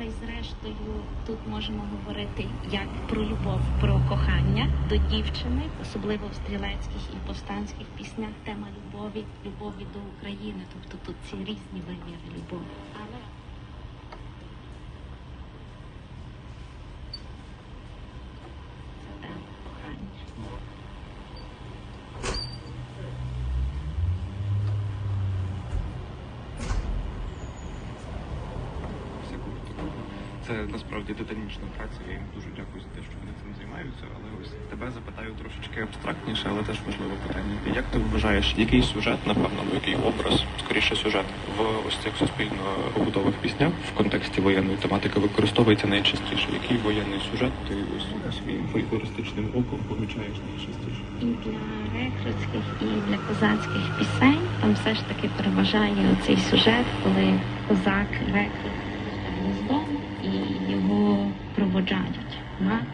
Та й зрештою тут можемо говорити як про любов, про кохання до дівчини, особливо в стрілецьких і повстанських піснях тема любові, любові до України. Тобто тут ці різні виміри любові. Але це тема кохання. всякого такого. Це насправді титанічна праця. Я їм дуже дякую за те, що вони цим займаються. Але ось тебе запитаю трошечки абстрактніше, але теж важливе питання. Як ти вважаєш, який сюжет, напевно, ну, який образ, скоріше сюжет в ось цих суспільно побутових піснях в контексті воєнної тематики використовується найчастіше? Який воєнний сюжет ти ось своїм фольклористичним оком помічаєш найчастіше? Для рекрутських, і для козацьких пісень там все ж таки переважає цей сюжет, коли козак рекрут з дому 就这样就行好吗？